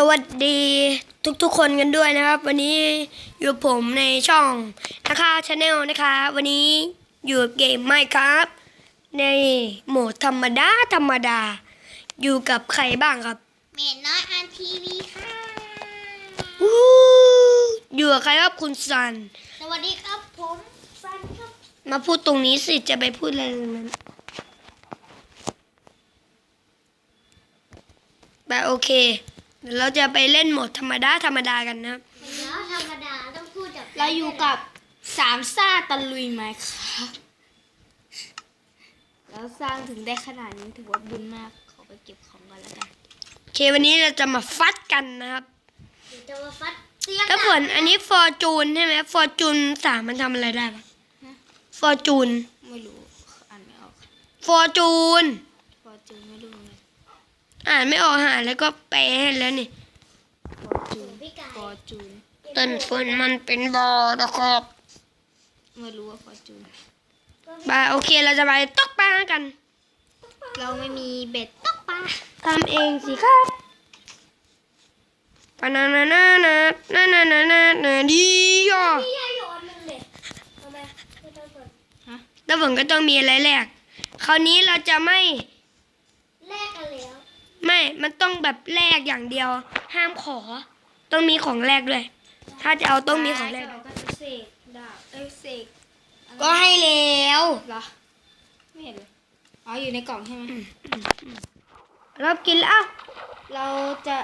สวัสดีทุกๆคนกันด้วยนะครับ วันนี้อยู่กับผมในช่องนะคะชาแนลนะคะ วันนี้อยู่กับเกมไม่ครับ ในโหมดธรรมดาธรรมดา อยู่กับใครบ้างครับเมนน้อยอันทีวีค่ะวู้อยู่กับใครครับคุณซัน สวัสดีครับผมฟันครับ มาพูดตรงนี้สิจะไปพูดอะไรตรงนั้นแบบโอเคเดี๋ยวเราจะไปเล่นโหมดธรรมดาธรรมดากันนะครับ แล้วธรรมดาต้องพูดแบบเราอยู่กับสามซ่าตะลุยไหมครับแล้วสร้างถึงได้ขนาดนี้ถือว่าบุญมากขอไปเก็บของกันแล้วกันโอเควันนี้เราจะมาฟัดกันนะครับเดี๋ยวจะมาฟัดเสียงแล้วฝนอันนี้ฟอร์จูนใช่ไหมฟอร์จูนสามมันทำอะไรได้ปะฟอร์จูนไม่รู้อ่านไม่ออกฟอร์จูนพอจูนไม่รู้เลย อ่านไม่ออกหาแล้วก็แปลให้แล้วนี่พอจูนพี่กายพอจูนต้นฝนมันเป็นบอนะครับไม่รู้ว่าพอจูนบาโอเคเราจะไปตกปลากัน เราไม่มีเบ็ดตกปลาทำเองสิครับปานานานานานานานานานาดีอะพี่ยายโยนมันเลยทำไมไม่ต้องกดแล้วผมก็ต้องมีอะไรแลกคราวนี้เราจะไม่แลกกันแล้ว ไม่ มันต้องแบบแลกอย่างเดียว ห้ามขอ ต้องมีของแลกด้วย ถ้าจะเอาต้องมีของแลกเราก็จะเสกดาบเอ้ยเสกอะไรก็ให้แล้วเหรอไม่เห็นเลยอ๋ออยู่ในกล่องใช่ไหมเรากินแล้วเราจะ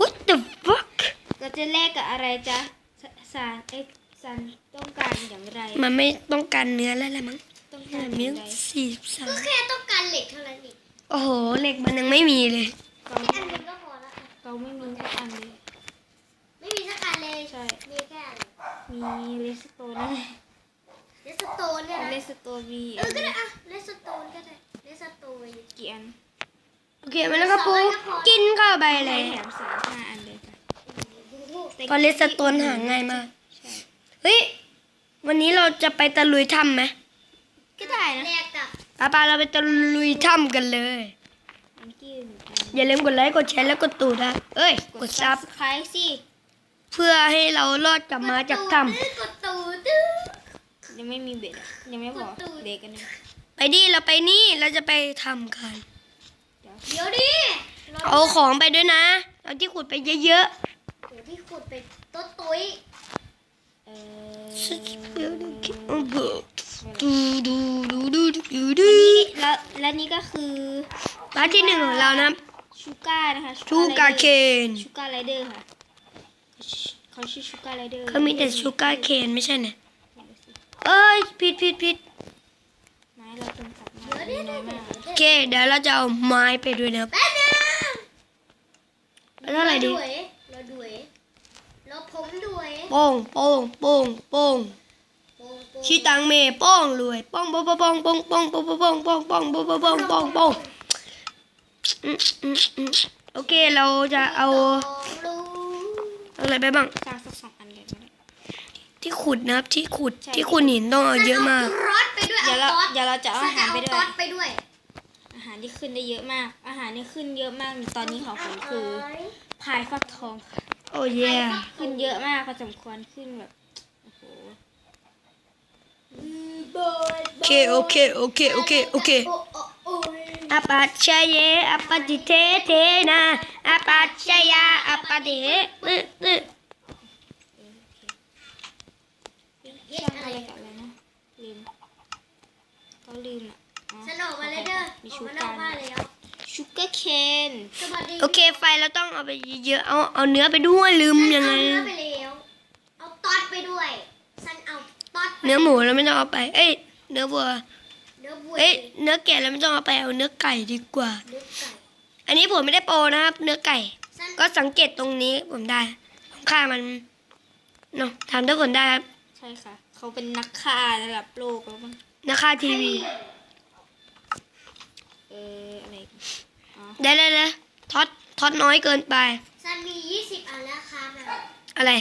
what the fuck เราจะแลกกับอะไรจ๊ะสสารเอ็กซันต้องการอย่างไรมันไม่ต้องการเนื้อแล้วแหละมั้งต้องการอเนื้อย่างไร สี่สาก็มแค่ต้องการเหล็กเท่านั้นเอง โอ้โหเหล็กมันยังไม่มีเลย เราอันหนึงก็พอละเราไม่มีสักอันเลย ไม่มีสักอันเลยใช่ มีแค่อันมีเลสโตนนะเลสโตนเนี่ยนะเลสโตนมีเออก็ได้อะเลสโตนก็ได้เลสโตน กี่อันโอเคมาแล้วครับปูกินเข้าไปเลได้ยแถมสามห้าอันเลยค่ะพอเลสโตนหาง่ายมากใช่ เฮ้ยวันนี้เราจะไปตะลุยถ้ำไหมก็ได้นะแลกกับป้าปาเราไปตะลุยถ้ำกันเลย อันกี้หนึ่งอัน อย่าลืมกดไลค์กดแชร์แล้วกดตูดนะเอ้ยกดซับไครสิเพื่อให้เรารอดกลับมาจากถ้กดตูดตื้อยังไม่มีเบ็ดอะยังไม่พอกดตูดเด็กกันนะำไปดิเราไปนี่เราจะไปทำกัน เดี๋ยวเดี๋ยวดิรเอาของไปด้วยนะเอาที่ขุดไปเยอะเดี๋ยวที่ขุดไปต้นตุ้ยเอๆอดูดูดูดูดูดูแล้วและนี่ก็คือร้านที่หนึ่งของเรานะครับ ชูก้านะคะชูกาเคนชูก้าไรเดอร์ค่ะเขาชื่อชูก้าไรเดอร์เขามีแต่ชูการ์เคนไม่ใช่เนี่ยเอ้ยผิดผิดผิดไม้เราจำกัดมาเดี๋ยวกดิน้เดี๋อวยเดี๋ยวมากโอเคเดี๋ยวเราจะเอาไม้ไปด้วยนะครับแป๊บนึงแล้วอะไรดีวยเราด้วยเราผมด้วยโป้งโป้งโป้งโป้งโป่งโป่งชีตังเมโป้งรวยโป้งโป้งโป้งโป้งโป้งโป้งโป้งโป้งโป้งโป้งโป้งโป้งโป้งโป้งโป้งอืมอืมอืม โอเคเราจะเอาสองลูกเอาอะไรไปบ้างสร้างสักสองอันเลยก็ได้ที่ขุดนะครับที่ขุดใช่ที่ขุดหินต้องเอาเยอะมากรอดไปด้วยเดี๋ยวเราต๊อดเดี๋ยวเราจะเอาอาหารไปด้วยต๊อดไปด้วย อาหารที่ขึ้นได้เยอะมาก อาหารที่ขึ้นเยอะมากตอนนี้ของผมคือพายฟักทองค่ะโอ้เย่ขึ้นเยอะมากพอสมควรขึ้นแบบโอ้โหโอเคโอเคโอเคโอเคโอเค अपक्षये अपदिते तेन अपक्षया अपदे สนุกมาเลยเด้อมีชูการชูเกอร์เคนโอเคไฟเราต้องเอาไปเยอะๆเอาเอาเนื้อไปด้วยลืมยังไงเอาตอดไปด้วยฉันเอาตอดเนื้อหมูเราไม่ต้องเอาไป เอ้ยเนื้อวัว นื้อวัวเอ้ยเนื้อแกะเราไม่ต้องเอาไปเอาเนื้อไก่ดีกว่า เนื้อไก่อันนี้ผมไม่ได้โปรนะครับ เนื้อไก่ฉันก็สังเกตตรงนี้ผมได้ผมฆ่ามันเนาะทำทุกคนได้ครับใช่ค่ะ เขาเป็นนักฆ่าระดับโลกแล้วมั้งนะฆ่าทีวี เอออะไรอีกอ๋อได้เลยเลยท็อตท็อตน้อยเกินไปฉันมี20อันแล้วค่ะนะอะไร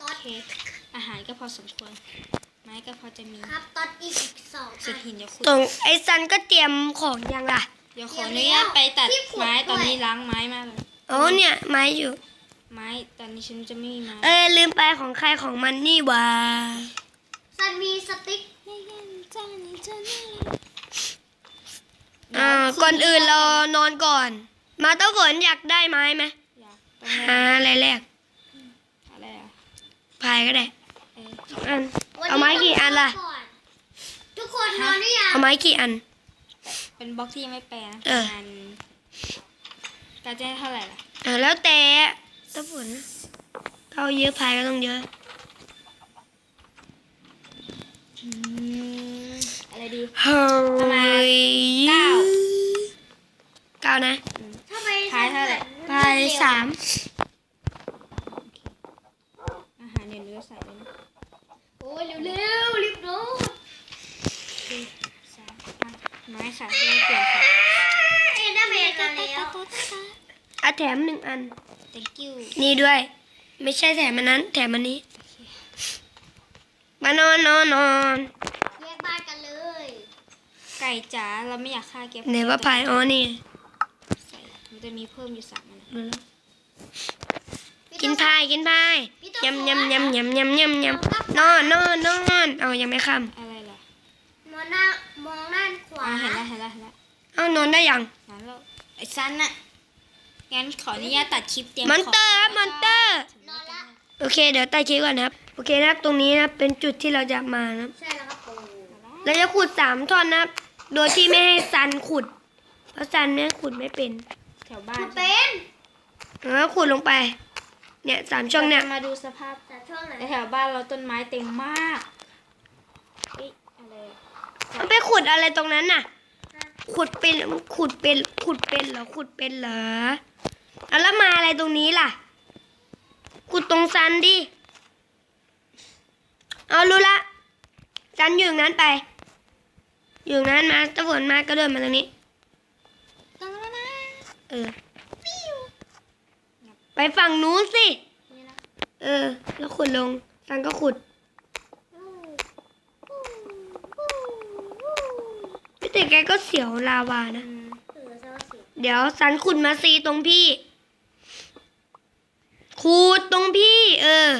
ต๊อโอดเคอาหารก็พอสมควร ไม้ก็พอจะมีครับต๊อดอีกสองเศอัษนหินจะขุดตรงไอ้ซันก็เตรียมของยังล่ะเดี๋ยวขออนุญาตไปตัดไม้ตอนนี้ล้างไม้มากเลยอ๋อเนี่ยไม้อยู่ ไม้ตอนนี้ฉันจะไม่มีไม้ เออลืมไปของใครของมันนี่หว่าซันมีสติ๊กอ่าก่อนอื่นเรานอนก่อน มาเต้าฝนอยากได้ไม้ไหมอยากต้องหาอะไรแรกอะไรอะพายก็ได้เออสองอันวัน เอานี้ไม้กี่อันล่ะต้งก่ทุกคนนอนหรือยังเอาไม้กี่อัน เป็นบล็อกที่ยังไม่แปลนะเอประอมาณการจะให้เท่าไหร่ล่ะอ่าแล้วแต่เต้าฝนเขาเยอะพายก็ต้องเยอะอืมอะไรดี เฮ้ยประมาณเก้า เก้านะทำไมพายเท่าไหร่ พายสามอาหารเดี๋ยวเนื้อใส่เลยนะ โอ้ยเร็วๆรีบรู้สามอะไม้ค่ะเราเปลี่ยนค่ะเอ็นดอร์แมนมาแล้วอะแถมหนึ่งอัน thank you นี่ด้วย ไม่ใช่แถมอันนั้น แถมอันนี้ มานอนนอนนอนแยกบ้านกันเลย ไก่จ๋าเราไม่อยากฆ่าแกไหนว่าพายอ๋อนี่มันจะมีเพิ่มอยู่สามอันแล้ว กินพายกินพายยำยำยำยำยำยำยำนอนนอนนอนเอายังไม่ค่อะไรล่ะมองหน้ามองด้านขวาอ่าเห็นแล้วเห็นแล้วเห็นแล้วำเอานอนได้ยังงั้นเราไอ้ซันน่ะงั้นขออนุญาตตัดคลิปเตรียมมอนเตอร์ครับมอนเตอร์นอนละโอเค เดี๋ยวใต้คลิปก่อนนะครับ โอเคนะครับตรงนี้นะครับเป็นจุดที่เราจะมานะครับใช่แล้วครับปูเราจะขุดสามท่อนนะครับ โดยที่ไม่ให้ซันขุด เพราะซันเนี่ยขุดไม่เป็นแถวบ้าคุนณเป็นแล้วขุดลงไป เนี่ยสามช่องเนี่ยราจะมาดูสภาพแต่ช่วงไหนแถวบ้านเราต้นไม้เต็มมากเอ๊ะอะไรอะมันไปขุดอะไรตรงนั้นน่ะ ขุดเป็นขุดเป็นขุดเป็นเหรอขุดเป็นเหรอเอาแล้วมาอะไรตรงนี้ล่ะ ขุดตรงซันดิ เอารู้ละซันอยู่อย่างนั้นไป อยู่อย่างนั้นมาตะฝนมากระโดดมาตรงนี้ต้องแล้วนะเออ ไปฝั่งนู้นสินี่นะเออ แล้วขุดลงซันก็ขุดพี่แต่แกก็เสียวลาวานะอืมเออเศร้าสิเดี๋ยวสันขุดมาซีตรงพี่ ขุดตรงพี่ เออ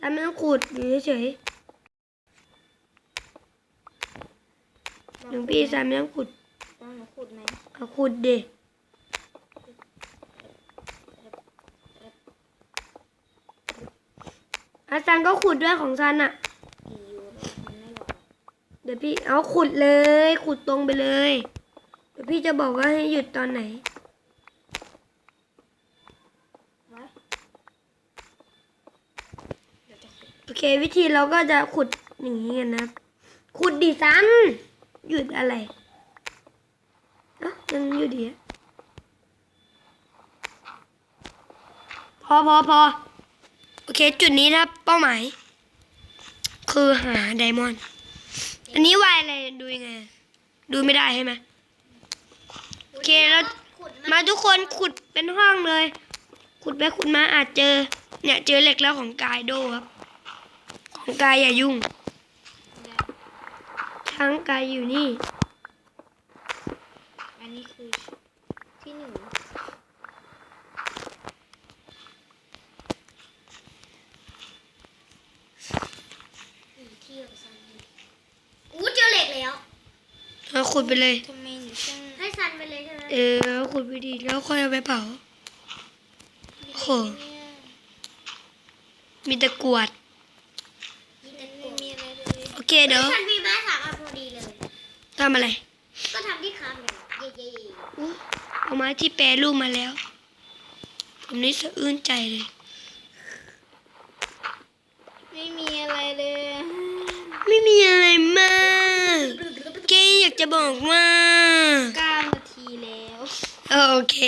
สันไม่ต้องขุดอยู่เฉยๆหนึ่งพี่สันไม่ต้องขุดต้องหนูขุดไหมเอาขุดเดอาซันก็ขุดด้วยของซันอะกี่ยูโรมันไม่บอกเดี๋ยวพี่เอาขุดเลย ขุดตรงไปเลย เดี๋ยวพี่จะบอกว่าให้หยุดตอนไหนไโอเค วิธีเราก็จะขุดอย่างนี้กันนะขุดดิซันหยุดอะไรอ้ายังอยู่ดีอพอพอพอ โอเค จุดนี้นะเป้าหมาย คือหาไดมอนด์อันนี้วายอะไรดูยังไง ดูไม่ได้ใช่ไหมโอเคแล้วมาทุกคนขุดเป็นห้องเลย ขุดไปขุดมาอาจเจอ เนี่ยเจอเหล็กแล้วของกายโดครับ ของกายอย่ายุ่งได้ทั้งกายอยู่นี่ อันนี้คือที่หนึ่ง อีกที่ของซันอู้เจอเหล็กแล้ว เรา ขุดไปเลย ทำไมหนูช่างให้ซันไปเลยใช่ไหมเออเราขุดไปดีแล้วค่อยเอาไปเผา โอ้โหเนี่ยมีตะกรวด มีแต่ไม่กบมีอะไรเลยโอเคเดี๋ยวซันมีไม้สามอันพอดีเลย ทำอะไรก็ทำที่ค้างเนี่ยเย่อุ๊ยเอาไม้ที่แปรรูปมาแล้ว ผมนี่สะอื้นใจเลย ไม่มีอะไรเลย ไม่มีอะไรมากแกอยากจะบอกว่าเก้านาทีแล้ว โอเค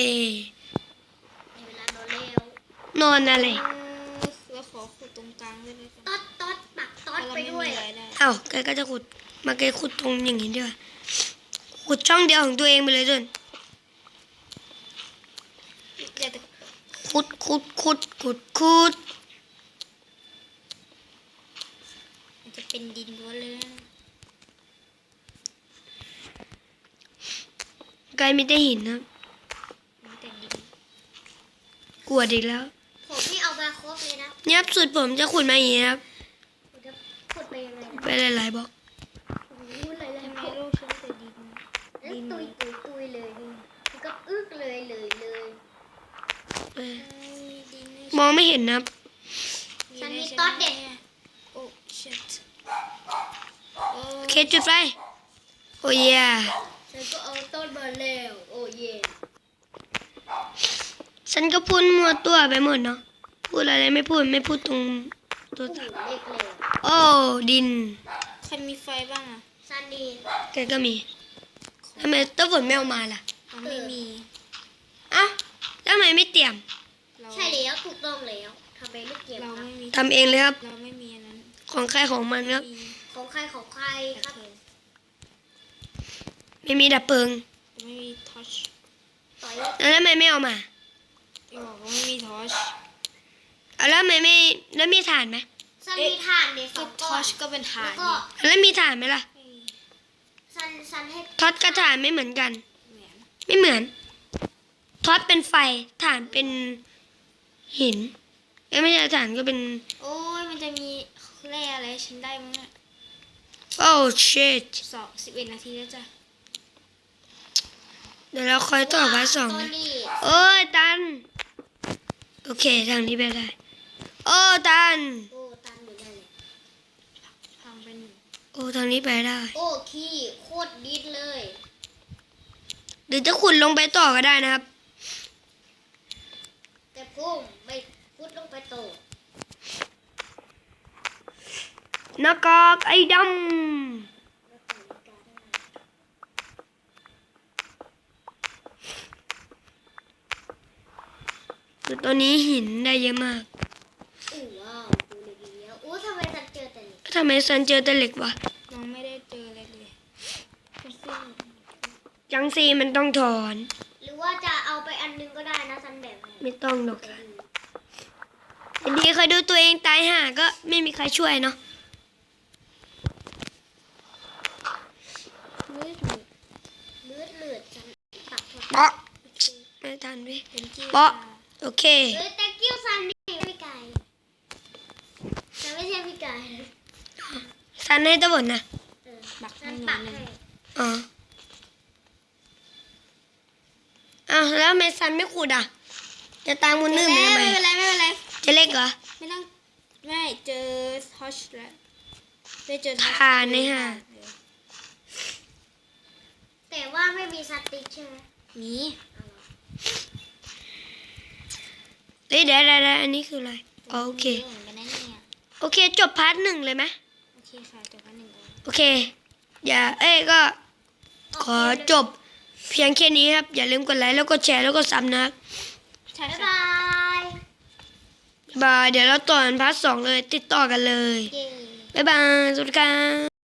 ๆในเวลานอนเร็วนอนอะไรเออแล้วขอขุดตรงกลางได้ไหมคะต๊อดต๊อดปักต๊อดถ้าเราไปไม่ด้วยมีรายได้เอ้าแกก็จะขุดมาแกขุดตรงอย่างนี้ด้วยขุดช่องเดียวของตัวเองไปเลยจนเดี๋ยวจะขุดขุดขุดขุดขุด มันจะเป็นดินล้วนเลยนะ ก็ ล มีแต่หินครับมีแต่ดินกลัวอีกแล้ว ผมนี่เอามาครบเลยนะเนี่ยครับสุดผมจะขุดมาอย่างนี้ครับผมจะขุดไปยังไงนะไปหลายๆบล็อกผมรู้เลยเลยทำไมผมโลกฉันมีแต่ดินแล้วตุยตุยตุยเลยนี่มันก็อึกเลยเลยเลยเออมีดินให้มองไม่เห็นนะครับ ฉันมีต๊อดเด็ดโอ้ shit โอ้โอเคจุดไฟโอ้ย ฉันก็เอาต้นมาแล้วโอ้เย่ฉันก็พูดมัวตัวไปหมดเนาะพูดอะไรไม่พูดไม่พูดตรงตัวผู้ตาเล็กเลยโอ้ดินใครมีไฟบ้างอะซันดีแกก็มีทำไมต้นฝนไม่เอามาล่ะเราไม่มีเอ้าแล้วทำไมไม่เตรียมเราใช่แล้วถูกต้องแล้วทำไมไม่เก็บเราครับไม่มีทำเองเลยครับ เราไม่มีอันนั้นของใครของมันครับ มีของใครของใครครับ ไม่มีดับเพลิงแต่ไม่มีทอชต่อยแล้วทำไมไม่เอามาที่บอกว่าไม่มีทอชเอาแล้วทำไมไม่แล้วมีถ่านไหมซันมีถ่านเนี่ยสก็องทก้ออนชก็เป็นฐาแล้นวก็แล้วมีถ่านไหมล่ะไม่มีซันซันให้ท็อตกับถ่านไม่เหมือนกัน เหมือนไม่เหมือนท็อตเป็นไฟถ่านเป็นหินเอ้ยไม่ใช่ถ่านก็เป็น โอ้ยมันจะมีแร่อะไรให้ฉันได้มั้งเนี่ยโอ้ชิตสองสิบเอ็ดนาทีแล้วจ้ะ เดี๋ยวเราคอยต่อพาร์ทสองตัวนะนี้โอ้ยตัน โอเคทางนี้ไปได้ โอ้ตัน โอ้ตันอยู่นั่นเลยพังไปหนึ่งโอ้ทางนี้ไปได้ โอ้ขี้โคตรดิดเลยหรือจะขุดลงไปต่อก็ได้นะครับ แต่พุ่มไม่พุดลงไปโตหน้ากากไอ้ดำ คือตอนนี้หินได้เยอะมากอู้ว้าวดูเลยดีแล้วอู้ทำไมซันเจอแต่นี่ทำไมซันเจอแต่เหล็กวะน้องไม่ได้เจออะไรเลยก็ซึ่งจังซีมันต้องถอน หรือว่าจะเอาไปอันนึงก็ได้นะซันแบบให้ไม่ต้องหรอกค่ะดีเคยดูตัวเองตายห่าก็ไม่มีใครช่วยเนาะมืดมืดเลือดเลือดซันตัดทอดเปาะไม่ทันเว้ยเป็นที่เปาะ โอเคเฮ้ย thank you ซันนี่พี่ไก่ซันไม่ใช่พี่ไก่ซันให้ตะบนนะเออบักซัให้นหนูปักหนึ่งให้อ๋ออ้าวแล้วทำไมซันไม่ขุดอะ จะตามมุนนึ่มไปทำไมไม่เป็นไรไม่เป็นไรจะเล็กเหรอไม่ต้องไม่เจอทอชแล้วได้เจอ torch ทานในหาดแต่ว่าไม่มีสติ๊กใช่ไหมมี เฮ้ยเดี๋ยวเดี๋ยวเดี๋ยวอันนี้คืออะไรอ๋อโอเคยะเหมือนกันนะเนี่ยโอเค จบพาร์ทหนึ่งเลยไหมโอเคค่ะจบวันหนึ่งก่อนโอเค อย่า เอ้ยก็ ขอจบเพียงแค่นี้ครับ อย่าลืมกดไลค์แล้วก็แชร์แล้วก็ซับนะครับใช่บ๊ายค่ะบายบายเดี๋ยวเราต่อกันพาร์ทสองเลย ติดต่อกันเลย เย้ บ๊ายบายสวัสดีครับ